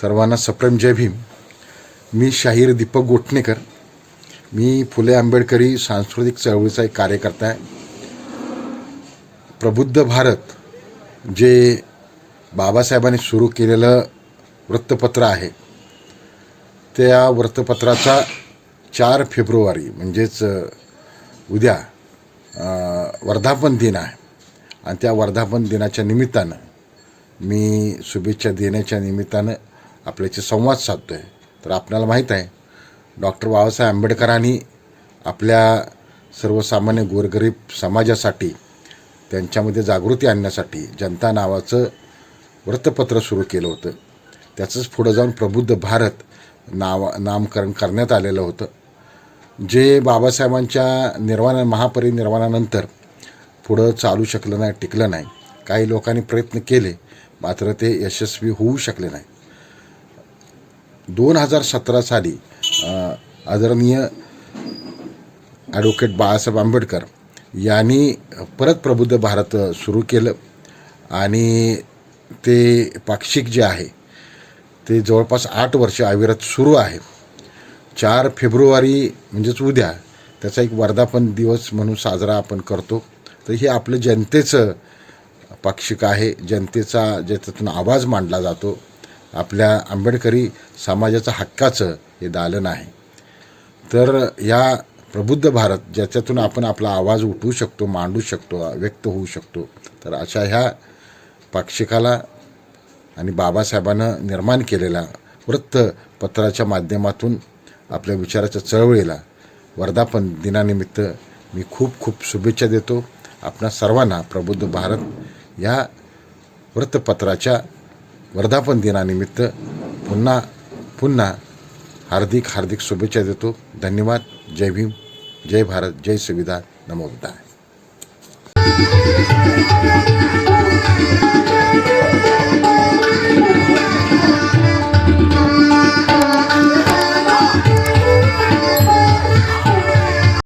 सर्वांना सप्रेम जय भीम. मी शाहीर दीपक गोटणेकर. मी फुले आंबेडकरी सांस्कृतिक चळवळीचा एक कार्यकर्ता आहे. प्रबुद्ध भारत जे बाबासाहेबांनी सुरू केलेलं वृत्तपत्र आहे त्या वृत्तपत्राचा चार फेब्रुवारी म्हणजेच उद्या वर्धापन दिन आहे. आणि त्या वर्धापन दिनाच्या निमित्तानं मी शुभेच्छा देण्याच्या निमित्तानं आपल्याचे संवाद साधतो आहे तर आपल्याला माहीत आहे डॉक्टर बाबासाहेब आंबेडकरांनी आपल्या सर्वसामान्य गोरगरीब समाजासाठी त्यांच्यामध्ये जागृती आणण्यासाठी जनता नावाचं वृत्तपत्र सुरू केलं होतं. त्याचंच पुढं जाऊन प्रबुद्ध भारत नाव नामकरण करण्यात आलेलं होतं. जे बाबासाहेबांच्या निर्वाणा महापरिनिर्वाणानंतर पुढं चालू शकलं नाही टिकलं नाही काही लोकांनी प्रयत्न केले मात्र ते यशस्वी होऊ शकले नाही. दोन हजार सतरा साली आदरणीय ॲडव्होकेट बाळासाहेब आंबेडकर यांनी परत प्रबुद्ध भारत सुरू केलं आणि ते पाक्षिक जे आहे ते जवळपास आठ वर्ष अविरत सुरू आहे. चार फेब्रुवारी म्हणजेच उद्या त्याचा एक वर्धापन दिवस म्हणून साजरा आपण करतो. तर हे आपलं जनतेचं पाक्षिक आहे. जनतेचा ज्याच्यातून आवाज मांडला जातो. आपल्या आंबेडकरी समाजाचं हक्काचं हे दालन आहे. तर या प्रबुद्ध भारत ज्याच्यातून आपण आपला आवाज उठवू शकतो मांडू शकतो व्यक्त होऊ शकतो तर अशा ह्या पाक्षिकाला आणि बाबासाहेबानं निर्माण केलेला वृत्तपत्राच्या माध्यमातून आपल्या विचाराच्या चळवळीला वर्धापन दिनानिमित्त मी खूप खूप शुभेच्छा देतो. आपणा सर्वांना प्रबुद्ध भारत या वृत्तपत्राच्या वर्धापन दिनानिमित्त पुन्हा पुन्हा हार्दिक हार्दिक शुभेच्छा देतो. धन्यवाद. जय भीम. जय भारत. जय सुविधा. नमोबुद्धाय